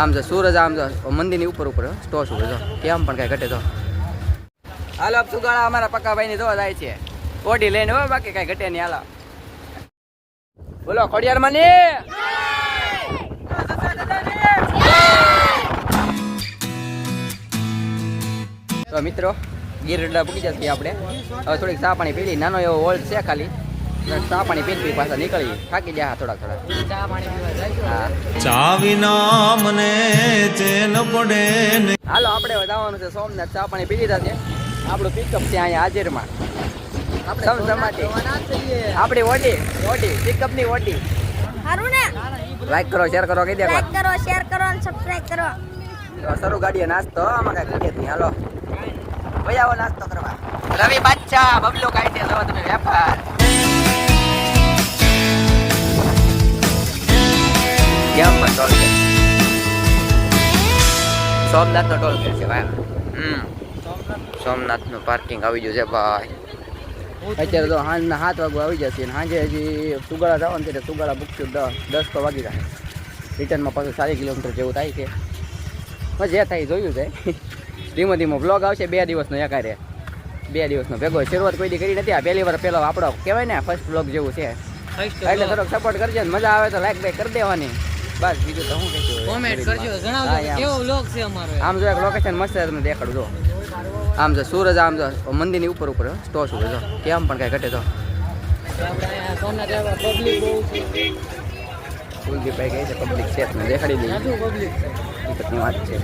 આમ છે, સૂરજ આમ છે મંદિરની ઉપર ઉપર સ્ટોસ ઉપર જો કેમ પણ કાંઈ ઘટે તો. હાલો સુગાળા અમારા પક્કાભાઈ ની જોવા જાય છે. ઓઢી લઈને હોય બાકી કાંઈ ઘટે નહીં, હાલો. બોલો ખોડિયાર માની તો મિત્રો ગીરડા પૂકી જશે આપણે. હવે થોડીક ચા પાણી પીડી. નાનો એવો હોલ્ડ છે ખાલી. ચા પાણી પીને પી પાછા નીકળી. થાકી ગયા થોડાક થોડાક. હા. ચા વિના મને ચેન પડે હાલો આપણે જવાનું છે સોમનાથ. ચા પાણી પી લીધા છે. આપણું પિકઅપ છે અહીંયા હાજરમાં. આપણી ઓટી ઓટી પિકઅપની ઓટી સારું ને લાઈક કરો શેર કરો કહી દે લાઈક કરો શેર કરો અને સબસ્ક્રાઇબ કરો. શરૂ ગાડીએ નાસ્તો. આમાં કઈ ઘટે નહીં. હાલો. ભાઈ આવો નાસ્તો કરવા. રવિ બાચ્ચા બબલો કાઢી દે તમે વેપાર. કેમ ટોલ ગેટ સોમનાથ નો ટોલ ગેટ છે ભાઈ. હમ. સોમનાથનું પાર્કિંગ આવી ગયું છે ભાઈ. અત્યારે તો સાંજના સાત વાગે આવી જશે અને સાંજે હજી સુગાળા જવાનું છે એટલે સુગાળા બુકશું દસ દસ તો વાગી જાય. રિટર્નમાં પાછું સારી કિલોમીટર જેવું થાય છે. પણ જે થાય જોયું છે. ધીમો ધીમો બ્લોગ આવશે બે દિવસનો એકારે. બે દિવસનો ભેગો શરૂઆત કોઈ દી કરી નથી. આ પહેલી વાર પેલો આપણો કહેવાય ને ફર્સ્ટ બ્લોગ જેવું છે. એટલે થોડોક સપોર્ટ કરજો મજા આવે તો લાઈક બાઈક કરી દેવાની. બસ બીજું તો હું કોમેન્ટ કરજો જણાવજો આમ. કેવો વ્લોગ છે અમારો આમ જો એક લોકેશન મસ્ત છે તમને દેખાડું જો. આમ જો સૂરજ આમ જો મંદિરની ઉપર ઉપર સ્ટો ઉપર જો. કેમ પણ કાંઈ ઘટે તો. કુલદીપભાઈ કહે છે પબ્લિક છે તમને દેખાડી દઈએ. આટલું પબ્લિક વાત છે.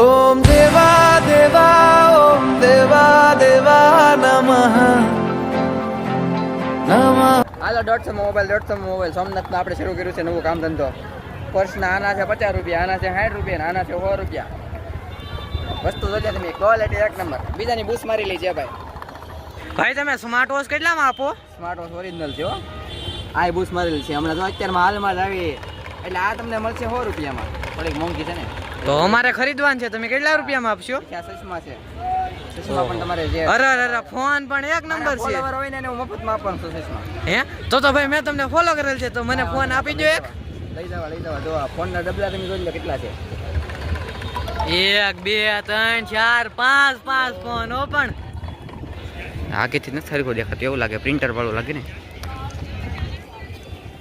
ઓમ દેવા દેવા ઓમ દેવા. હાલો દોઢસો મોબાઈલ દોઢસો મોબાઈલ સોમનાથમાં આપણે શરૂ કર્યું છે નવું કામ ધંધો. પર્સના આના છે પચાસ રૂપિયા આના છે સાઠ રૂપિયા આના છે સો રૂપિયા. વસ્તુ જોજો તમે ક્વોલિટી એક નંબર. બીજાની બૂસ મારી લઈ છે ભાઈ. ભાઈ તમે સ્માર્ટ વોચ કેટલામાં આપો? સ્માર્ટ વોચ ઓરિજિનલ છે હો. આ બૂસ મારેલી છે. હમણાં તો અત્યારમાં હાલમાં જ આવી. એટલે આ તમને મળશે સો રૂપિયામાં. થોડીક મોંઘી છે ને. તો અમારે ખરીદવાનું છે. તમે કેટલા રૂપિયામાં આપશો? ચશ્મા છે. ચશ્મા પણ તમારે જે અરે અરે અરે ફોન પણ એક નંબર છે. ફોલોવર હોય ને હું મફતમાં આપવાનું હે? તો તો ભાઈ મેં તમને ફોલો કરેલ છે તો મને ફોન આપી દો એક. લઈ જવા લઈ જવા. જો ફોનના ડબલા તમે જોઈ લો કેટલા છે. એક બે ત્રણ ચાર પાંચ પાંચ ફોન ઓ પણ. આગેથી નથી સરખું દેખાતું એવું લાગે પ્રિન્ટર વાળું લાગે ને.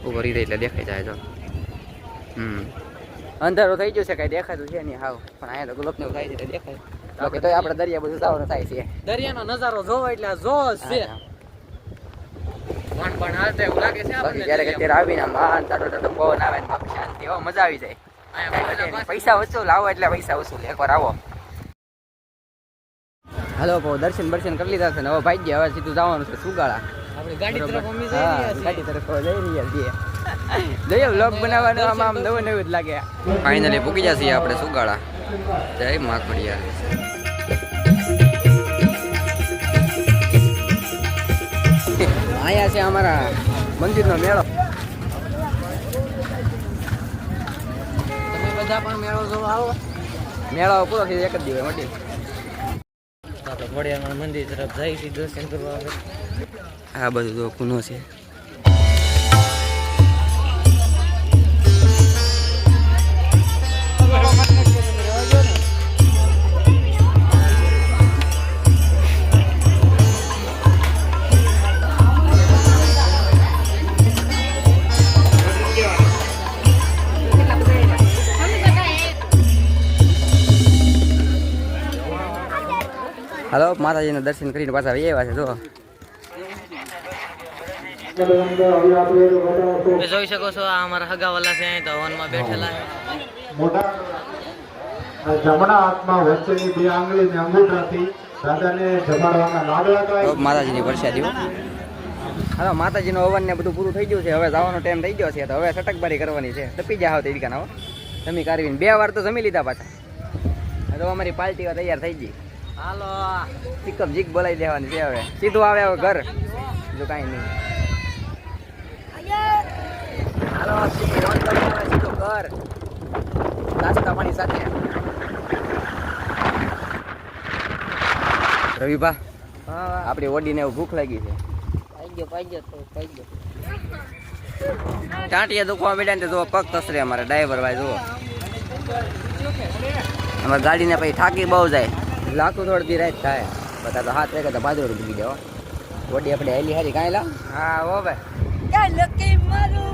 ઊભો રહી એટલે દેખાઈ જાય જો. હમ. અંધારું થઈ ગયો છે કઈ દેખાતું છે નહીં હાવ. પણ અહીંયા તો ગુલાબ ને થાય છે દેખાય. બાકી તો આપણે દરિયા બધું જવાનું થાય છે. દરિયાનો નજારો જોવો એટલે આ જો છે. પણ પણ હાલતા એવું લાગે છે આપણને ક્યારેક દરિયામાં. આવીને આમ બહાર ટાટો ટાટો પવન આવે ને બાકી શાંતિ હો મજા આવી જાય. અહીંયા બધા પાસે- પૈસા વસૂલ આવો એટલે પૈસા વસૂલ એકવાર આવો. હાલો કહો દર્શન બર્શન કરી લીધા છે ને હવે ભાઈ ગયા હવે સીધું જવાનું છે સુગાળા. આપણી ગાડી તરફ અમે જઈ રહ્યા ગાડી તરફ જઈ રહ્યા છીએ. જોઈએ વ્લોગ બનાવવાનું આમ આમ નવું નવું જ લાગે. ફાઇનલી પૂકી જશે આપણે સુગાળા. જય માખડિયા અહીંયા છે અમારા મંદિરનો મેળો. તમે બધા પણ મેળો જોવા આવો. મેળો પૂરો થઈ એક જ દિવસ મટી આપણે ઘોડિયામાં મંદિર તરફ જાય છે દર્શન કરવા આ બધું તો કુનો છે. હાલો માતાજીના દર્શન કરીને પાછા આવી આવ્યા છે જો તમે જોઈ શકો છો આ અમારા હગાવાલા છે અહીં તો હવનમાં બેઠેલા છે. જમણા હાથમાં વચ્ચેની બે આંગળીને અંગૂઠાથી દાદાને જમાડવાના લાડવા તો માતાજીની વરસાદીઓ હાલો માતાજીનો હવન ને બધું પૂરું થઈ ગયું છે હવે જવાનો ટાઈમ થઈ ગયો છે તો હવે સટકબારી કરવાની છે. તપી જાવ તે દીકાના હો. જમી કારવીને બે વાર તો જમી લીધા પાછા. હવે તો અમારી પાર્ટી તૈયાર થઈ ગઈ. હાલો. પિકઅપ જીક બોલાવી દેવાની છે હવે. સીધું આવે હવે ઘર. બીજું કાંઈ નહીં. હાલો સીધી ઘર. નાસ્તા પાણી સાથે. રવિભા આપણી ઓડીને એવું ભૂખ લાગી છે. ટાંટિયા દુખવા માંડ્યા ને જુઓ પગ તસરે અમારે ડ્રાઈવર ભાઈ જુઓ. અમારે ગાડીને પછી થાકી બહુ જાય. લાખું બી રાત થાય. બધા તો હાથ વાગે તો ભાદરો ડૂબી જાવ બોડી આપણે હેલી હારી કાંઈ લા હા ઓ ભાઈ. ક્યાં લકી મારું